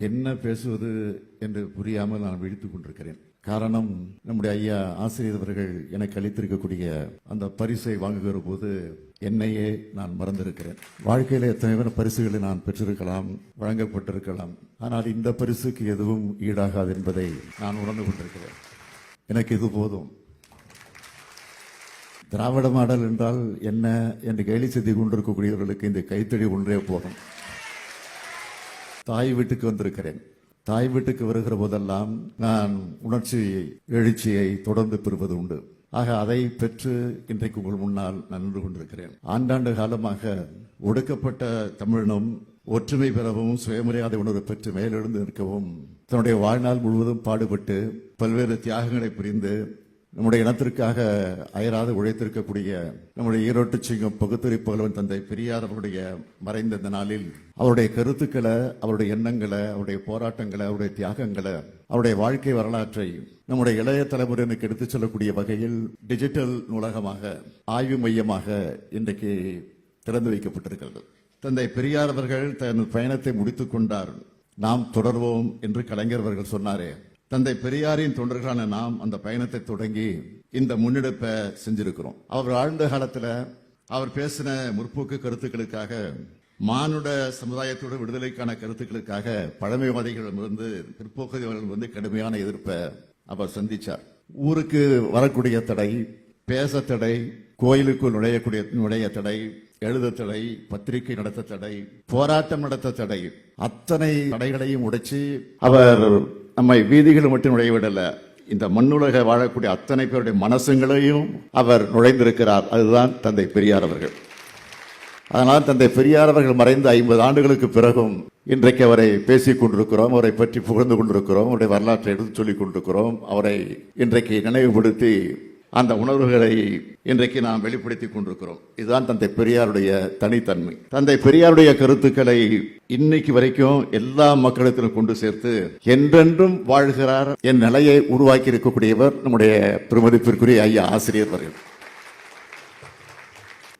என்ன பேசுவது என்று புரியாமல் நான் விழித்துக் கொண்டிருக்கிறேன். காரணம் நம்முடைய ஐயா ஆசிரியர் அவர்கள் எனக்கு அளித்திருக்கக்கூடிய அந்த பரிசை வாங்குகிற போது என்னையே நான் மறந்திருக்கிறேன். வாழ்க்கையில எத்தனை பரிசுகளை நான் பெற்றிருக்கலாம் வழங்கப்பட்டிருக்கலாம். ஆனால் இந்த பரிசுக்கு எதுவும் ஈடாகாது என்பதை நான் உணர்ந்து கொண்டிருக்கிறேன். எனக்கு இது போதும். திராவிட மாடல் என்றால் என்ன என்று கேலி செய்து கொண்டிருக்கக்கூடியவர்களுக்கு இந்த கைத்தடி ஒன்றே போதும். தாய் வீட்டுக்கு வந்திருக்கிறேன். தாய் வீட்டுக்கு வருகிற போதெல்லாம் நான் உணர்ச்சி எழுச்சியை தொடர்ந்து பெறுவது உண்டு. ஆக அதை பெற்று இன்றைக்கு உங்கள் முன்னால் நான் நின்று கொண்டிருக்கிறேன். ஆண்டாண்டு காலமாக ஒடுக்கப்பட்ட தமிழினம் ஒற்றுமை பெறவும் சுயமரியாதை உணர்வு பெற்று மேலெழுந்து நிற்கவும் தன்னுடைய வாழ்நாள் முழுவதும் பாடுபட்டு பல்வேறு தியாகங்களை புரிந்து நம்முடைய இனத்திற்காக அயராது உழைத்திருக்கக்கூடிய நம்முடைய ஈரோட்டு சிங்கம் பகுத்துறை புகழ்வன் தந்தை பெரியார் அவருடைய மறைந்த இந்த நாளில் அவருடைய கருத்துக்களை அவருடைய எண்ணங்களை அவருடைய போராட்டங்களை அவருடைய தியாகங்களை அவருடைய வாழ்க்கை வரலாற்றை நம்முடைய இளைய தலைமுறையினருக்கு எடுத்துச் செல்லக்கூடிய வகையில் டிஜிட்டல் நூலகமாக ஆய்வு மையமாக இன்றைக்கு திறந்து வைக்கப்பட்டிருக்கிறது. தந்தை பெரியார் அவர்கள் தன் பயணத்தை முடித்துக் கொண்டார். நாம் தொடர்வோம் என்று கலைஞர் அவர்கள் சொன்னாரே தந்தை பெரியாரின் தொண்டர்களான நாம் அந்த பயணத்தை தொடங்கி இந்த முன்னெடுப்பை செஞ்சிருக்கிறோம். அவர் ஆழ்ந்த காலத்துல அவர் பேசின முற்போக்கு கருத்துக்களுக்காக மானுட சமுதாயத்தோட விடுதலைக்கான கருத்துக்களுக்காக பழமைவாதிகளிடமிருந்து பிற்போக்குவாதிகளிடமிருந்து கடுமையான எதிர்ப்பை அவர் சந்திச்சார். ஊருக்கு வரக்கூடிய தடை பேச தடை கோயிலுக்குள் நுழையக்கூடிய நுழைய தடை எழுத தடை பத்திரிகை நடத்த தடை போராட்டம் நடத்த தடை அத்தனை தடைகளையும் உடைச்சு அவர் நம்மை வீதிகள் மட்டும் நுழையவிடல. இந்த மண்ணுலக வாழக்கூடிய அத்தனை பேருடைய மனசுங்களையும் அவர் நுழைந்திருக்கிறார். அதுதான் தந்தை பெரியார் அவர்கள். அதனால் தந்தை பெரியார் அவர்கள் மறைந்த ஐம்பது ஆண்டுகளுக்கு பிறகும் இன்றைக்கு அவரை பேசிக் கொண்டிருக்கிறோம் அவரை பற்றி புகழ்ந்து கொண்டிருக்கிறோம் அவருடைய வரலாற்றை எடுத்து சொல்லிக் கொண்டிருக்கிறோம். அவரை இன்றைக்கு நினைவுபடுத்தி அந்த உணர்வுகளை இன்றைக்கு நாம் வெளிப்படுத்திக் கொண்டிருக்கிறோம். இதுதான் தந்தை பெரியாருடைய தனித்தன்மை. தந்தை பெரியாருடைய கருத்துக்களை இன்னைக்கு வரைக்கும் எல்லா மக்களிடத்திலும் கொண்டு சேர்த்து என்றென்றும் வாழ்கிறார் என் நிலையை உருவாக்கி இருக்கக்கூடியவர் நம்முடைய பெருமதிப்பிற்குரிய ஐயா ஆசிரியர் அவர்கள்.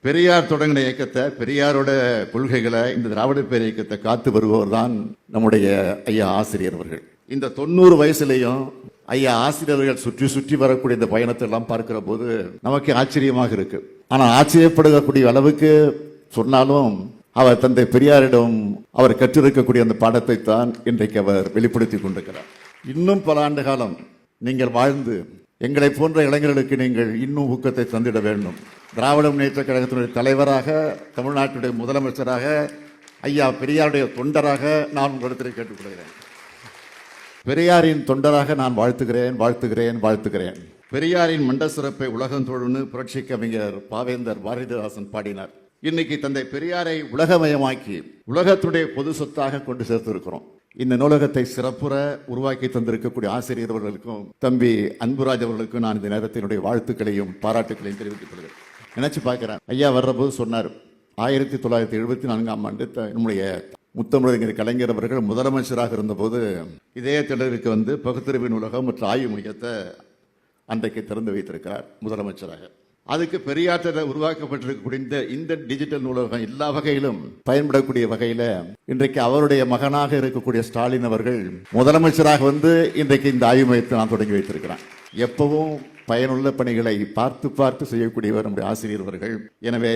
பெரியார் தொடங்கின இயக்கத்தை பெரியாரோட கொள்கைகளை இந்த திராவிட பேர் இயக்கத்தை காத்து வருபவர் தான் நம்முடைய ஐயா ஆசிரியர் அவர்கள். இந்த தொண்ணூறு வயசுலேயும் ஐயா ஆசிரியர்கள் சுற்றி சுற்றி வரக்கூடிய இந்த பயணத்தை எல்லாம் பார்க்கிற போது நமக்கு ஆச்சரியமாக இருக்கு. ஆனால் ஆச்சரியப்படக்கூடிய அளவுக்கு சொன்னாலும் அவர் தந்தை பெரியாரிடம் அவர் கற்றிருக்கக்கூடிய அந்த பாடத்தை தான் இன்றைக்கு அவர் வெளிப்படுத்தி கொண்டிருக்கிறார். இன்னும் பல ஆண்டு காலம் நீங்கள் வாழ்ந்து எங்களை போன்ற இளைஞர்களுக்கு நீங்கள் இன்னும் ஊக்கத்தை தந்திட வேண்டும். திராவிட முன்னேற்ற கழகத்தினுடைய தலைவராக தமிழ்நாட்டுடைய முதலமைச்சராக ஐயா பெரியாருடைய தொண்டராக நான் உங்களிடத்தில் கேட்டுக்கொள்கிறேன். பெரியாரின் தொண்டராக நான் வாழ்த்துகிறேன் வாழ்த்துகிறேன் வாழ்த்துகிறேன். பெரியாரின் மண்ட சிறப்பை உலகம் புரட்சி கவிஞர் பாவேந்தர் பாரதிதாசன் பாடினார். இன்னைக்கு தந்தை பெரியாரை உலகமயமாக்கி உலகத்துடைய பொது சொத்தாக கொண்டு சேர்த்திருக்கிறோம். இந்த நூலகத்தை சிறப்புற உருவாக்கி தந்திருக்கக்கூடிய ஆசிரியர் அவர்களுக்கும் தம்பி அன்புராஜ் அவர்களுக்கும் நான் இந்த நேரத்தினுடைய வாழ்த்துக்களையும் பாராட்டுகளையும் தெரிவித்துக் கொள்கிறேன். நினைச்சு பார்க்கிறேன். ஐயா வர்றபோது சொன்னார் ஆயிரத்தி தொள்ளாயிரத்தி எழுபத்தி நான்காம் ஆண்டு நம்முடைய முத்தமிழறிஞர் கலைஞர் அவர்கள் முதலமைச்சராக இருந்தபோது இதே திடலுக்கு வந்து பகுத்தறிவு நூலகம் மற்றும் ஆய்வு மையத்தை அன்றைக்கு திறந்து வைத்திருக்கிறார் முதலமைச்சராக. அதுக்கு பெரியாற்றில் உருவாக்கப்பட்டிருக்கக்கூடிய இந்த இந்த டிஜிட்டல் நூலகம் எல்லா வகையிலும் பயன்படக்கூடிய வகையில் இன்றைக்கு அவருடைய மகனாக இருக்கக்கூடிய ஸ்டாலின் அவர்கள் முதலமைச்சராக வந்து இன்றைக்கு இந்த ஆய்வு மையத்தை நான் தொடங்கி வைத்திருக்கிறேன். எப்பவும் பயனுள்ள பணிகளை பார்த்து பார்த்து செய்யக்கூடியவர் நம்முடைய ஆசிரியர் அவர்கள். எனவே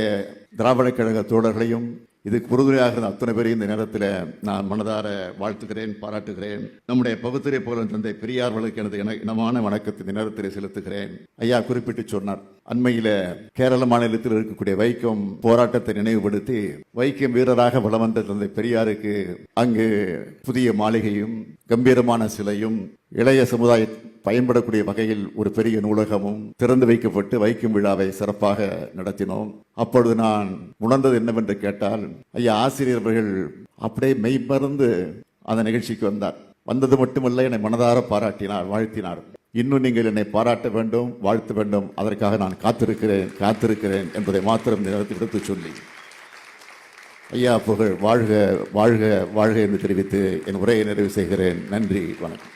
திராவிட கழக தோழர்களையும் இதுக்கு உறுதுணையாக இருந்த அத்தனை பேரையும் இந்த நேரத்தில் நான் மனதார வாழ்த்துகிறேன் பாராட்டுகிறேன். நம்முடைய பகுத்தறிவு புகழன் தந்தை பெரியார்களுக்கு எனது இன- இனமான வணக்கத்தை இந்த நேரத்தில் செலுத்துகிறேன். ஐயா குறிப்பிட்டு சொன்னார் அண்மையில கேரள மாநிலத்தில் இருக்கக்கூடிய வைக்கம் போராட்டத்தை நினைவுபடுத்தி வைக்கம் வீரராக வலம் வந்த தந்தை பெரியாருக்கு அங்கு புதிய மாளிகையும் கம்பீரமான சிலையும் இளைய சமுதாய பயன்படக்கூடிய வகையில் ஒரு பெரிய நூலகமும் திறந்து வைக்கப்பட்டு வைக்கும் விழாவை சிறப்பாக நடத்தினோம். அப்பொழுது நான் உணர்ந்தது என்னவென்று கேட்டால் ஐயா ஆசிரியர் அப்படியே மெய்மறந்து அந்த நிகழ்ச்சிக்கு வந்தார். வந்தது மட்டுமல்ல என்னை மனதார பாராட்டினார் வாழ்த்தினார். இன்னும் நீங்கள் என்னை பாராட்ட வேண்டும் வாழ்த்த வேண்டும். அதற்காக நான் காத்திருக்கிறேன் காத்திருக்கிறேன் என்பதை மாத்திரம் இந்த எடுத்து சொல்லி. ஐயா புகழ் வாழ்க வாழ்க வாழ்க என்று தெரிவித்து என் உரையை நிறைவு செய்கிறேன். நன்றி வணக்கம்.